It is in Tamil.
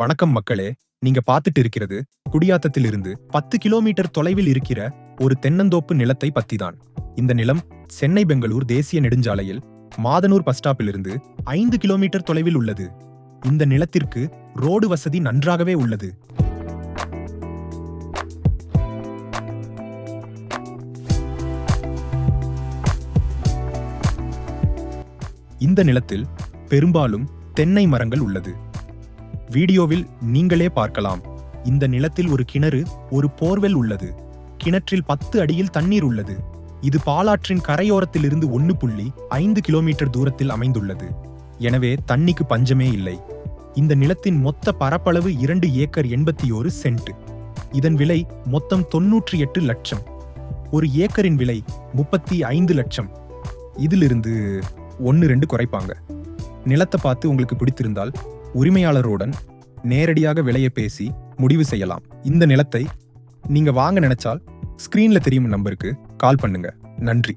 வணக்கம் மக்களே நீங்க பார்த்துட்டு இருக்கிறது குடியாத்தத்திலிருந்து பத்து கிலோமீட்டர் தொலைவில் இருக்கிற ஒரு தென்னந்தோப்பு நிலத்தை பத்திதான். இந்த நிலம் சென்னை பெங்களூர் தேசிய நெடுஞ்சாலையில் மாதனூர் பஸ் ஸ்டாப்பிலிருந்து ஐந்து கிலோமீட்டர் தொலைவில் உள்ளது. இந்த நிலத்திற்கு ரோடு வசதி நன்றாகவே உள்ளது. இந்த நிலத்தில் பெரும்பாலும் தென்னை மரங்கள் உள்ளது. வீடியோவில் நீங்களே பார்க்கலாம். இந்த நிலத்தில் ஒரு கிணறு ஒரு போர்வெல் உள்ளது. கிணற்றில் பத்து அடியில் தண்ணீர் உள்ளது. இது பாலாற்றின் கரையோரத்திலிருந்து ஒன்னு புள்ளி ஐந்து கிலோமீட்டர் தூரத்தில் அமைந்துள்ளது. எனவே தண்ணிக்கு பஞ்சமே இல்லை. இந்த நிலத்தின் மொத்த பரப்பளவு இரண்டு ஏக்கர் எண்பத்தி ஒரு சென்ட். இதன் விலை மொத்தம் தொன்னூற்றி எட்டு லட்சம். ஒரு ஏக்கரின் விலை முப்பத்தி ஐந்து லட்சம். இதிலிருந்து ஒன்று ரெண்டு குறைப்பாங்க. நிலத்தை பார்த்து உங்களுக்கு பிடித்திருந்தால் உரிமையாளருடன் நேரடியாக விலையை பேசி முடிவு செய்யலாம். இந்த நிலத்தை நீங்க வாங்க நினைச்சால் ஸ்கிரீன்ல தெரியும் நம்பருக்கு கால் பண்ணுங்க. நன்றி.